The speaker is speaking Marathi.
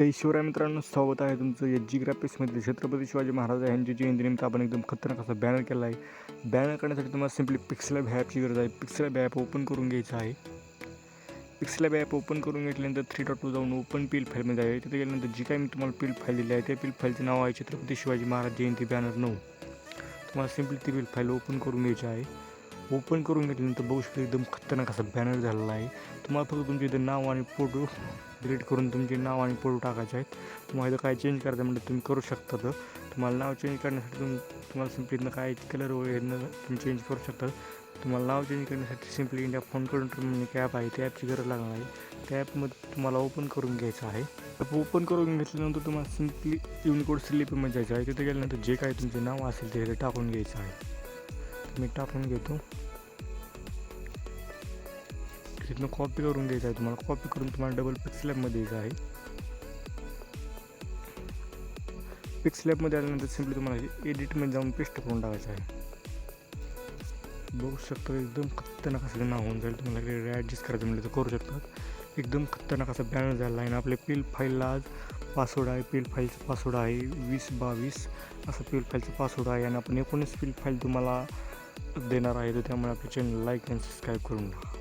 हे शिवराय मित्रांनो स्वागत आहे तुमचं या जी ग्राफिक्समध्ये छत्रपती शिवाजी महाराज यांची जयंतीनिमित्त आपण एकदम खतरनाक असा बॅनर केला आहे. बॅनर करण्यासाठी तुम्हाला सिम्पली पिक्सलॅब ॲपची गरज आहे. पिक्सलॅब ॲप ओपन करून घ्यायचं आहे. पिक्सलॅब ॲप ओपन करून घेतल्यानंतर थ्री डॉट टू जाऊन ओपन पील फाईलमध्ये आहे तिथे गेल्यानंतर जी काही मी तुम्हाला पील फाईल दिली आहे त्या पील फाईलचं नाव आहे छत्रपती शिवाजी महाराज जयंती बॅनर नऊ. तुम्हाला सिम्पली ती पील फाईल ओपन करून घ्यायची आहे. ओपन करून घेतल्यानंतर बघू शकता एकदम खतरनाक असा बॅनर झालेला आहे. तुम्हाला फक्त तुमचे इथं नाव आणि फोटो डिलीट करून तुमचे नाव आणि फोटो टाकायचे आहेत. तुम्हाला इथं काय चेंज करायचं म्हणजे तुम्ही करू शकता तर तुम्हाला नाव चेंज करण्यासाठी तुम तुम्हाला सिम्पली इथनं काय कलर वगैरे तुम्ही चेंज करू शकता. तुम्हाला नाव चेंज करण्यासाठी सिम्पली इंडिया फोन करून म्हणजे एक ॲप आहे. त्या ॲपची गरज लागणार आहे. त्या ॲपमध्ये तुम्हाला ओपन करून घ्यायचं आहे. ॲप ओपन करून घेतल्यानंतर तुम्हाला सिम्पली युनिकोड स्लिपमध्ये जायचं आहे. तिथे गेल्यानंतर जे काही तुमचे नाव असेल ते इथे टाकून घ्यायचं आहे. मी टाकून घेतो. तिथनं कॉपी करून घ्यायचं आहे तुम्हाला. कॉपी करून तुम्हाला डबल पिक्सलॅबमध्ये यायचं आहे. पिक्सलॅबमध्ये आल्यानंतर सिम्पली तुम्हाला एडिटमध्ये जाऊन पेस्ट करून टाकायचं आहे. बघू शकता एकदम खतरनाक असं नाव होऊन जाईल. तुम्हाला ॲडजस्ट करायचं म्हणजे तर करू शकतात एकदम खतरनाक असा बॅनर झाला आहे आणि आपल्या पील फाईलला आज पासवर्ड आहे. पील फाईलचा पासवर्ड आहे वीस बावीस. असं पील फाईलचा पासवर्ड आहे आणि आपण एकोणीस पील फाईल तुम्हाला देणार आहे तर त्यामुळे आपल्या चॅनल लाईक आणि सबस्क्राईब करून टाका